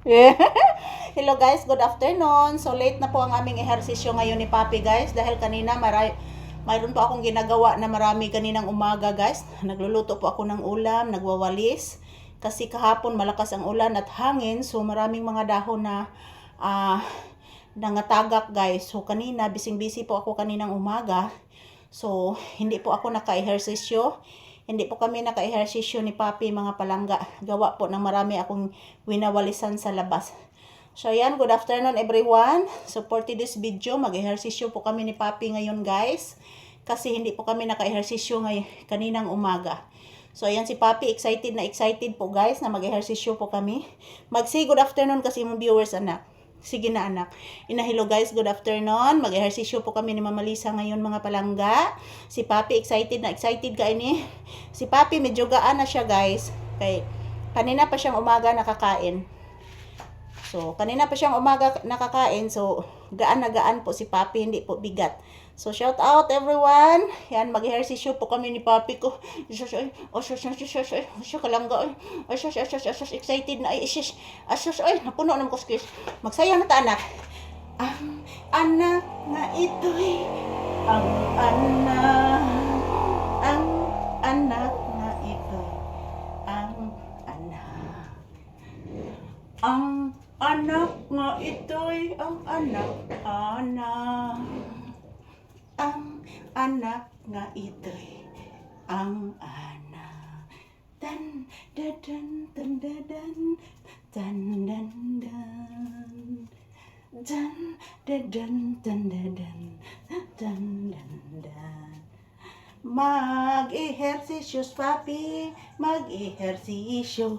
Hello guys, good afternoon. So late na po ang aming ehersisyo ngayon ni Papi guys dahil kanina maray mayroon po akong ginagawa na marami kaninang umaga guys. Nagluluto po ako ng ulam, nagwawalis. Kasi kahapon malakas ang ulan at hangin so maraming mga dahon na ah nangatagak guys. So kanina bising-busy po ako kaninang umaga. So hindi po ako naka-ehersisyo. Hindi po kami naka-ehersisyo ni Papi mga palangga. Gawa po ng marami akong winawalisan sa labas. So yan, good afternoon everyone. For today's video, mag-ehersisyo po kami ni Papi ngayon guys. Kasi hindi po kami naka-ehersisyo ngay kaninang umaga. So ayan si Papi, excited na excited po guys na mag-ehersisyo po kami. Mag-say good afternoon kasi mga viewers anak. Sige na anak. Inahilo guys, good afternoon. Mag-ehersisyo po kami ni Mama Lisa ngayon mga palangga. Si Papi excited na excited ka ini. Si Papi medyo gaan na siya guys. Kay kanina pa siyang umaga nakakain. So, kanina pa siyang umaga nakakain. So, gaan na gaan po si Papi, hindi po bigat. So, shout out everyone. Yan, mag-ehersisyo po kami ni Papi ko. Oh, shush, shush, shush, shush, shush, kalangga, shush, shush, shush, shush, excited na, ay, shush, ay, napuno ng kuskis. Magsaya na ta, anak. Ang anak na ito'y, ang anak, ang anak na ito'y, ang anak. Ang anak nga ito'y ang anak, anak. Ang anak nga ito'y ang anak. Dan, dadan, dan, dadan, dan, dan, dan. Dan, dadan, dan, dadan, dan, dan, dan. Mag-ehersisyo, papi, mag-ehersisyo.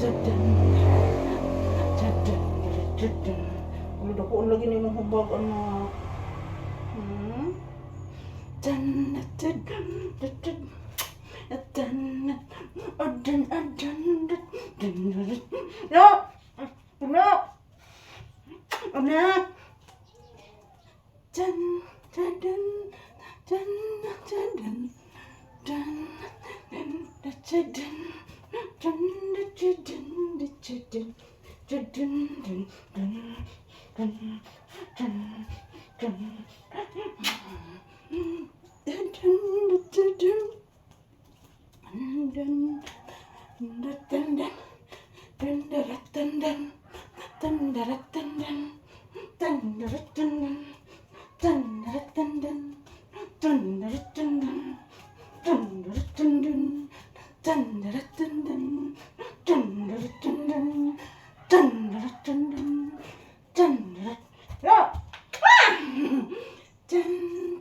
da, dun. Da, dun, da, da, dun. Ulo na ko lagi ni mong hubag ano. Hmm? Dun, da, da, dun, da, da. Ah, dun, ah, dun, ah, dun, da, dun, da, da. No! No! Anak! Dun, dun, dun, dun, dun, dun, dun, dun, da, da, dun, dun, dun, dun. Dun,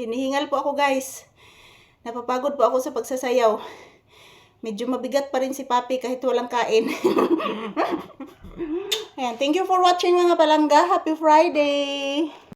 Hinihingal po ako guys. Napapagod po ako sa pagsasayaw. Medyo mabigat pa rin si Papi kahit walang kain. Ayan, thank you for watching mga palangga. Happy Friday!